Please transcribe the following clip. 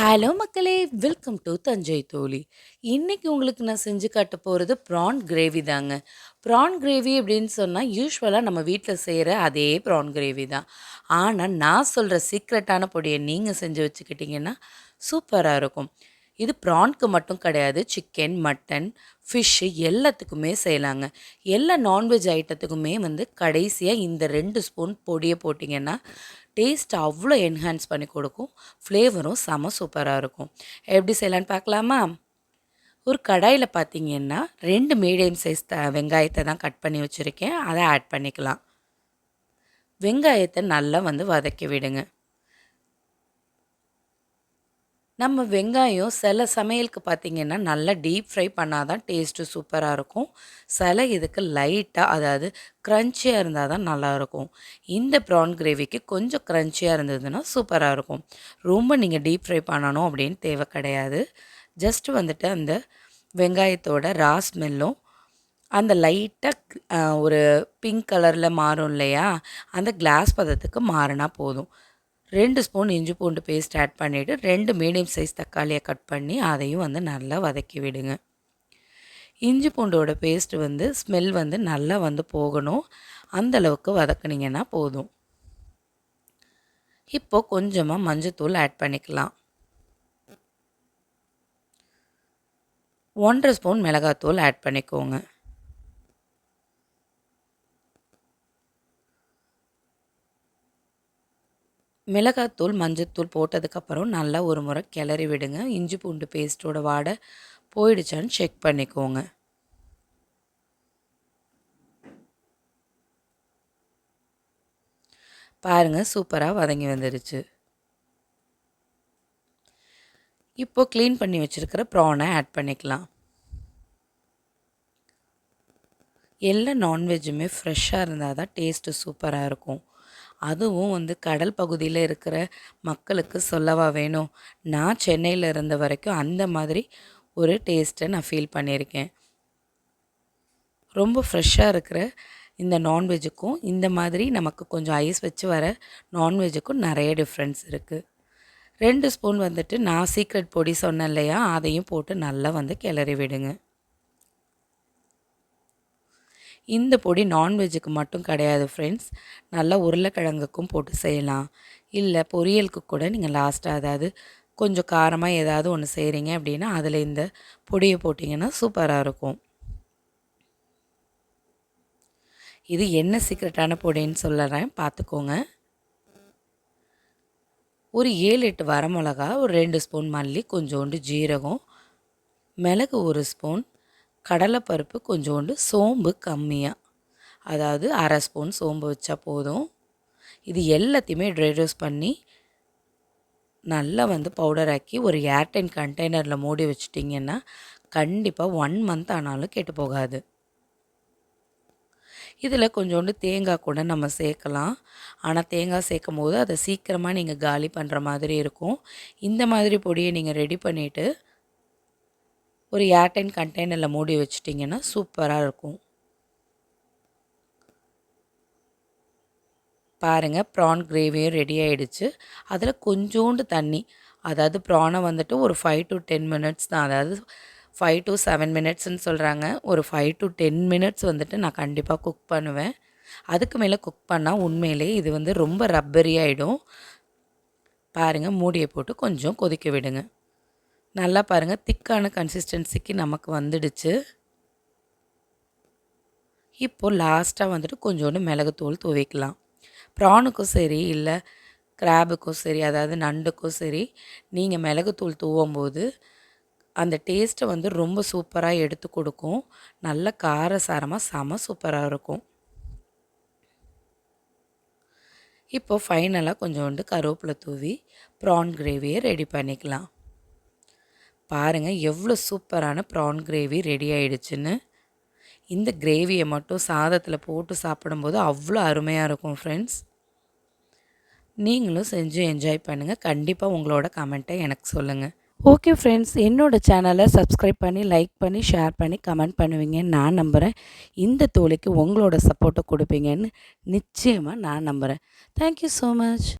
Hello மக்களே! Welcome to Thanjai தோழி. இன்றைக்கி உங்களுக்கு நான் செஞ்சு காட்ட போகிறது ப்ரான் கிரேவி தாங்க. ப்ரான் கிரேவி அப்படின்னு சொன்னால் யூஸ்வலாக நம்ம வீட்டில் செய்கிற அதே ப்ரான் கிரேவி தான். ஆனால் நான் சொல்கிற சீக்ரெட்டான பொடியை நீங்கள் செஞ்சு வச்சுக்கிட்டிங்கன்னா சூப்பராக இருக்கும். இது ப்ரான்க்கு மட்டும் கிடையாது. சிக்கன், மட்டன், ஃபிஷ்ஷு எல்லாத்துக்குமே செய்யலாங்க. எல்லா நான்வெஜ் ஐட்டத்துக்குமே வந்து கடைசியாக இந்த ரெண்டு ஸ்பூன் பொடியை போட்டிங்கன்னா டேஸ்ட் அவ்வளோ என்ஹான்ஸ் பண்ணி கொடுக்கும். ஃப்ளேவரும் செம சூப்பராக இருக்கும். எப்படி செய்யலான்னு பார்க்கலாமா? ஒரு கடாயில் பார்த்தீங்கன்னா, ரெண்டு மீடியம் சைஸ் த வெங்காயத்தை தான் கட் பண்ணி வச்சுருக்கேன் அதை ஆட் பண்ணிக்கலாம். வெங்காயத்தை நல்லா வந்து வதக்கி விடுங்க. நம்ம வெங்காயம் சில சமையலுக்கு பார்த்தீங்கன்னா, நல்லா டீப் ஃப்ரை பண்ணால் தான் டேஸ்ட்டு சூப்பராக இருக்கும். சில இதுக்கு லைட்டாக அதாவது க்ரன்ச்சியாக இருந்தால் தான் நல்லாயிருக்கும். இந்த ப்ரான் கிரேவிக்கு கொஞ்சம் க்ரன்ச்சியாக இருந்ததுன்னா சூப்பராக இருக்கும். ரொம்ப நீங்கள் டீப் ஃப்ரை பண்ணணும் அப்படின்னு தேவை கிடையாது. ஜஸ்ட் வந்துட்டு அந்த வெங்காயத்தோட ரா ஸ்மெல்லும், அந்த லைட்டாக ஒரு பிங்க் கலரில் மாறும் இல்லையா? அந்த கிளாஸ் பதத்துக்கு மாறினா போதும். ரெண்டு ஸ்பூன் இஞ்சி பூண்டு பேஸ்ட் ஆட் பண்ணிவிட்டு ரெண்டு மீடியம் சைஸ் தக்காளியை கட் பண்ணி அதையும் வந்து நல்லா வதக்கி விடுங்க. இஞ்சி பூண்டோட பேஸ்ட் வந்து ஸ்மெல் வந்து நல்லா வந்து போகணும். அந்தளவுக்கு வதக்குனிங்கன்னா போதும். இப்போ கொஞ்சமாக மஞ்சத்தூள் ஆட் பண்ணிக்கலாம். 1 1/2 ஸ்பூன் மிளகாத்தூள் ஆட் பண்ணிக்கோங்க. மிளகாத்தூள், மஞ்சத்தூள் போட்டதுக்கப்புறம் நல்லா ஒரு முறை கிளறி விடுங்க. இஞ்சி பூண்டு பேஸ்ட்டோட வாடை போயிடுச்சான்னு செக் பண்ணிக்கோங்க. பாருங்கள் சூப்பராக வதங்கி வந்துருச்சு. இப்போ க்ளீன் பண்ணி வச்சுருக்கிற ப்ரானை ஆட் பண்ணிக்கலாம். எல்லா நான்வெஜ்ஜுமே ஃப்ரெஷ்ஷாக இருந்தால் தான் டேஸ்ட்டு சூப்பராக இருக்கும். அதுவும் வந்து கடல் பகுதியில் இருக்கிற மக்களுக்கு சொல்லவா வேணும்? நான் சென்னையில் இருந்த வரைக்கும் அந்த மாதிரி ஒரு டேஸ்ட்டை நான் ஃபீல் பண்ணியிருக்கேன். ரொம்ப ஃப்ரெஷ்ஷாக இருக்கிற இந்த நான்வெஜ்ஜுக்கும், இந்த மாதிரி நமக்கு கொஞ்சம் ஐஸ் வச்சு வர நான்வெஜ்ஜுக்கும் நிறைய டிஃப்ரென்ஸ் இருக்குது ரெண்டு ஸ்பூன் வந்துட்டு நான் சீக்ரெட் பொடி சொன்னேன் இல்லையா? அதையும் போட்டு நல்லா வந்து கிளறி விடுங்க. இந்த பொடி நான்வெஜ்ஜுக்கு மட்டும் கிடையாது ஃப்ரெண்ட்ஸ். நல்லா உருளைக்கிழங்குக்கும் போட்டு செய்யலாம். இல்லை பொரியலுக்கு கூட நீங்கள் லாஸ்ட்டாக அதாவது கொஞ்சம் காரமாக ஏதாவது ஒன்று செய்கிறீங்க அப்படின்னா, அதில் இந்த பொடியை போட்டிங்கன்னா சூப்பராக இருக்கும். இது என்ன சீக்ரெட்டான பொடின்னு சொல்லுறேன் பார்த்துக்கோங்க. ஒரு 7, 8 வரமிளகா, ஒரு ரெண்டு ஸ்பூன் மல்லி, கொஞ்சோண்டு ஜீரகம், மிளகு ஒரு ஸ்பூன், கடலைப்பருப்பு கொஞ்சோண்டு, சோம்பு கம்மியாக அதாவது அரை ஸ்பூன் சோம்பு வச்சா போதும். இது எல்லாத்தையுமே ட்ரை ரோஸ்ட் பண்ணி, நல்லா வந்து பவுடர் ஆக்கி ஒரு ஏர்டைன் கண்டெய்னரில் மூடி வச்சிட்டிங்கன்னா கண்டிப்பாக ஒன் மந்த் ஆனாலும் கெட்டு போகாது. இதில் கொஞ்சோண்டு தேங்காய் கூட நம்ம சேர்க்கலாம். ஆனால் தேங்காய் சேர்க்கும்போது அதை சீக்கிரமாக நீங்கள் காலி பண்ணுற மாதிரி இருக்கும். இந்த மாதிரி பொடியை நீங்கள் ரெடி பண்ணிவிட்டு ஒரு ஏர்டைன் கண்டெய்னரில் மூடி வச்சிட்டிங்கன்னா சூப்பராக இருக்கும். பாருங்கள் ப்ரான் கிரேவியும் ரெடி ஆகிடுச்சு அதில் கொஞ்சோண்டு தண்ணி, அதாவது ப்ரானை வந்துட்டு ஒரு ஃபைவ் டு டென் மினிட்ஸ் தான். அதாவது ஃபைவ் டு செவன் மினிட்ஸ்ன்னு சொல்கிறாங்க ஒரு ஃபைவ் டு டென் மினிட்ஸ் வந்துட்டு நான் கண்டிப்பாக குக் பண்ணுவேன். அதுக்கு மேலே குக் பண்ணால் உண்மையிலேயே இது வந்து ரொம்ப ரப்பரி ஆகிடும் பாருங்கள் மூடியை போட்டு கொஞ்சம் கொதிக்க விடுங்க. நல்லா பாருங்கள் திக்கான கன்சிஸ்டன்சிக்கு நமக்கு வந்துடுச்சு. இப்போது லாஸ்ட்டாக வந்துட்டு கொஞ்சோண்டு மிளகுத்தூள் துவைக்கலாம் ப்ரானுக்கும் சரி, இல்லை கிராபுக்கும் சரி, அதாவது நண்டுக்கும் சரி, நீங்கள் மிளகுத்தூள் தூவும்போது, அந்த டேஸ்ட்டை வந்து ரொம்ப சூப்பராக எடுத்து கொடுக்கும். நல்ல காரசாரமாக செம சூப்பராக இருக்கும். இப்போது ஃபைனலாக கொஞ்சோண்டு கருவேப்பிலை தூவி, ப்ரான் கிரேவியை ரெடி பண்ணிக்கலாம். பாருங்கள் எவ்வளோ சூப்பரான ப்ரான் கிரேவி ரெடி ஆயிடுச்சுன்னு. இந்த கிரேவியை மட்டும் சாதத்தில் போட்டு சாப்பிடும்போது அவ்வளோ அருமையாக இருக்கும் ஃப்ரெண்ட்ஸ். நீங்களும் செஞ்சு என்ஜாய் பண்ணுங்கள் கண்டிப்பாக உங்களோட கமெண்ட்டை எனக்கு சொல்லுங்கள் ஓகே ஃப்ரெண்ட்ஸ் என்னோட சேனலை சப்ஸ்கிரைப் பண்ணி, லைக் பண்ணி, ஷேர் பண்ணி, கமெண்ட் பண்ணுவீங்கன்னு நான் நம்புகிறேன் இந்த தோழிக்கு உங்களோட சப்போர்ட்டை கொடுப்பீங்கன்னு நிச்சயமாக நான் நம்புகிறேன் தேங்க் யூ ஸோ மச்.